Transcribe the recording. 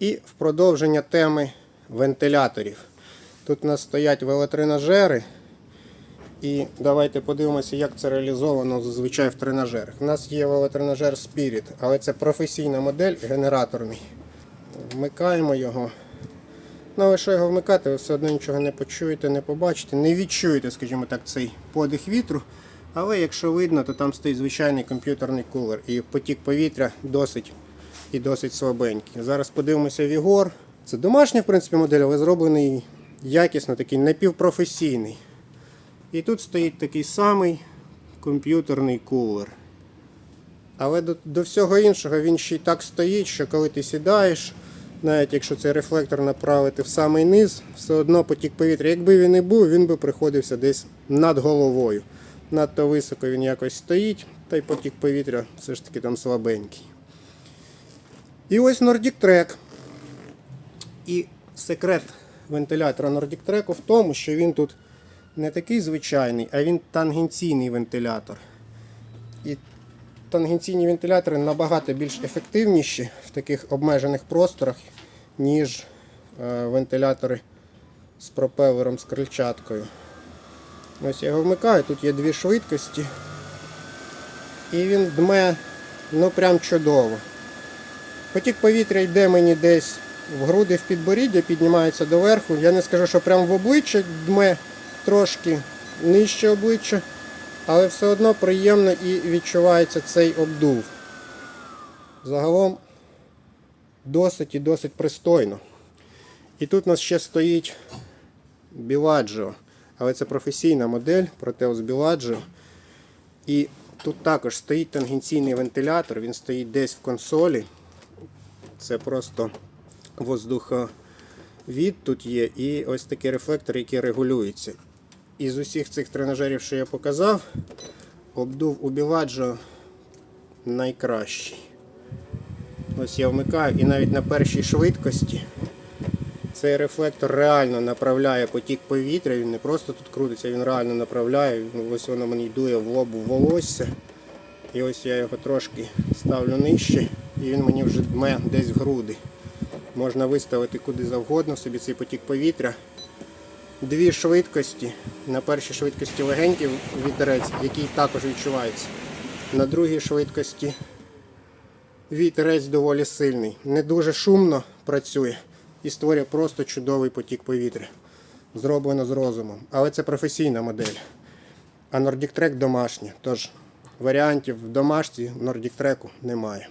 І в продовження теми вентиляторів. Тут у нас стоять велотренажери. І давайте подивимося, як це реалізовано зазвичай в тренажерах. У нас є велотренажер Spirit, але це професійна модель, генераторний. Вмикаємо його. Ну, але що його вмикати, ви все одно нічого не почуєте, не побачите, не відчуєте, скажімо так, цей подих вітру. Але якщо видно, то там стоїть звичайний комп'ютерний кулер і потік повітря досить і досить слабенький. Зараз подивимося Вігор. Це домашня, в принципі, модель, але зроблений якісно, такий напівпрофесійний. І тут стоїть такий самий комп'ютерний кулер. Але до, до всього іншого він ще й так стоїть, що коли ти сідаєш, навіть якщо цей рефлектор направити в самий низ, все одно потік повітря. Якби він і був, він би приходився десь над головою. Надто високо він якось стоїть, та й потік повітря все ж таки там слабенький. І ось Nordic Track. І секрет вентилятора Nordic Track в тому, що він тут не такий звичайний, а він тангенційний вентилятор. І тангенційні вентилятори набагато більш ефективніші в таких обмежених просторах, ніж е, вентилятори з пропелером з крильчаткою. Ось я його вмикаю, тут є дві швидкості. І він дме ну прям чудово. Потік повітря йде мені десь в груди в підборіддя, піднімається доверху. Я не скажу, що прям в обличчя дме трошки нижче обличчя, але все одно приємно і відчувається цей обдув. Загалом досить і досить пристойно. І тут у нас ще стоїть Біладжо, але це професійна модель Proteus Біладжо. І тут також стоїть тангенційний вентилятор, він стоїть десь в консолі. Це просто воздуховід тут є, і ось такий рефлектор, який регулюється. Із усіх цих тренажерів, що я показав, обдув у найкращий. Ось я вмикаю і навіть на першій швидкості цей рефлектор реально направляє потік повітря, він не просто тут крутиться, він реально направляє. Ось воно мені йдує в лоб в волосся. І ось я його трошки ставлю нижче, і він мені вже дме десь в груди. Можна виставити куди завгодно собі цей потік повітря. Дві швидкості. На першій швидкості легенький вітерець, який також відчувається. На другій швидкості вітерець доволі сильний. Не дуже шумно працює і створює просто чудовий потік повітря. Зроблено з розумом. Але це професійна модель. А Nordic Track домашня. Тож варіантів в домашці Nordic Track немає.